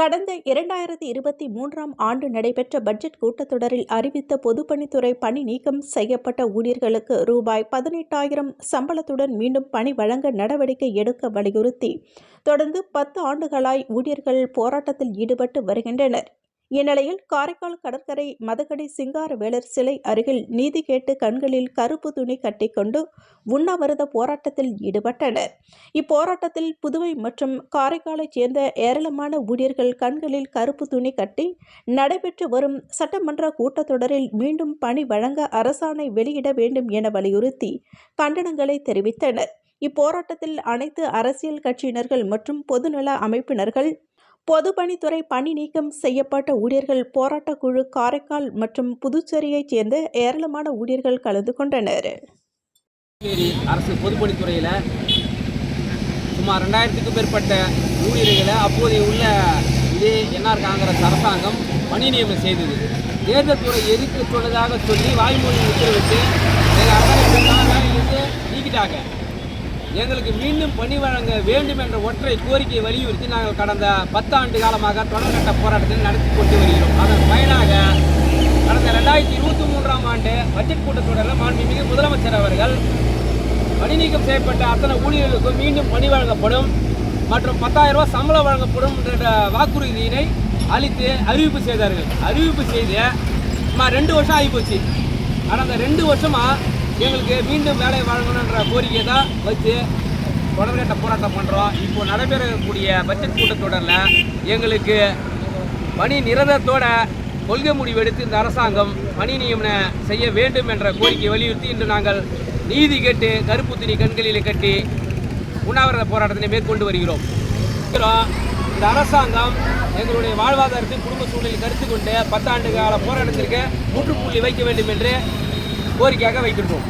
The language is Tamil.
கடந்த இரண்டாயிரத்தி இருபத்தி மூன்றாம் ஆண்டு நடைபெற்ற பட்ஜெட் கூட்டத்தொடரில் அறிவித்த பொதுப்பணித்துறை பணி நீக்கம் செய்யப்பட்ட ஊழியர்களுக்கு ரூபாய் பதினெட்டாயிரம் சம்பளத்துடன் மீண்டும் பணி வழங்க நடவடிக்கை எடுக்க வலியுறுத்தி தொடர்ந்து பத்து ஆண்டுகளாய் ஊழியர்கள் போராட்டத்தில் ஈடுபட்டு வருகின்றனர். இந்நிலையில் காரைக்கால் கடற்கரை மதகடி சிங்காரவேலர் சிலை அருகில் நீதி கேட்டு கண்களில் கருப்பு துணி கட்டிக்கொண்டு உண்ணாவிரத போராட்டத்தில் ஈடுபட்டனர். இப்போராட்டத்தில் புதுவை மற்றும் காரைக்காலைச் சேர்ந்த ஏராளமான ஊழியர்கள் கண்களில் கருப்பு துணி கட்டி நடைபெற்று வரும் சட்டமன்ற கூட்டத்தொடரில் மீண்டும் பணி வழங்க அரசாணை வெளியிட வேண்டும் என வலியுறுத்தி கண்டனங்களை தெரிவித்தனர். இப்போராட்டத்தில் அனைத்து அரசியல் கட்சியினர்கள் மற்றும் பொதுநல அமைப்பினர்கள் பொதுப்பணித்துறை பணி நீக்கம் செய்யப்பட்ட ஊழியர்கள் போராட்டக் குழு காரைக்கால் மற்றும் புதுச்சேரியைச் சேர்ந்த ஏராளமான ஊழியர்கள் கலந்து கொண்டனர். அரசு பொதுப்பணித்துறையில் சுமார் ரெண்டாயிரத்துக்கும் மேற்பட்ட ஊழியர்களை அப்போதைய உள்ள இதே என்ஆர் காங்கிரஸ் அரசாங்கம் பணி நியமனம் செய்தது. தேர்தல் துறை எதிர்க்க சொன்னதாக சொல்லி வாய்மொழி உத்தரவிட்டு எங்கள் நீக்கிட்டாங்க. எங்களுக்கு மீண்டும் பணி வழங்க வேண்டும் என்ற ஒற்றை கோரிக்கையை வலியுறுத்தி நாங்கள் கடந்த பத்தாண்டு காலமாக தொடர்கட்ட போராட்டத்தில் நடத்தி கொண்டு வருகிறோம். அதன் பயனாக கடந்த ரெண்டாயிரத்தி இருபத்தி மூன்றாம் ஆண்டு பட்ஜெட் கூட்டத்தொடரில் மாண்புமிகு முதலமைச்சர் அவர்கள் பணி நீக்கம் செய்யப்பட்ட அத்தனை ஊழியர்களுக்கும் மீண்டும் பணி வழங்கப்படும் மற்றும் பத்தாயிரம் ரூபாய் சம்பளம் வழங்கப்படும் என்ற வாக்குறுதியினை அளித்து அறிவிப்பு செய்தார்கள். அறிவிப்பு செய்து சுமார் ரெண்டு வருஷம் ஆகிப்போச்சு. கடந்த ரெண்டு வருஷமாக எங்களுக்கு மீண்டும் வேலை வழங்கணுன்ற கோரிக்கை தான் வச்சு தொடர்கட்ட போராட்டம் பண்ணுறோம் இப்போ நடைபெறக்கூடிய பட்ஜெட் கூட்டத்தொடரில் எங்களுக்கு பணி நிரந்தரத்தோட கொள்கை முடிவு எடுத்து இந்த அரசாங்கம் பணி நியமனம் செய்ய வேண்டும் என்ற கோரிக்கை வலியுறுத்தி இன்று நாங்கள் நீதி கேட்டு கருப்பு துணி கண்களில் கட்டி உண்ணாவிரத போராட்டத்தினை மேற்கொண்டு வருகிறோம். இந்த அரசாங்கம் எங்களுடைய வாழ்வாதாரத்தை குடும்ப சூழ்நிலை கருத்து கொண்டு பத்தாண்டு கால போராட்டத்திற்கு முற்றுப்புள்ளி வைக்க வேண்டும் என்று கோரிக்கையாக வைத்திருக்கோம்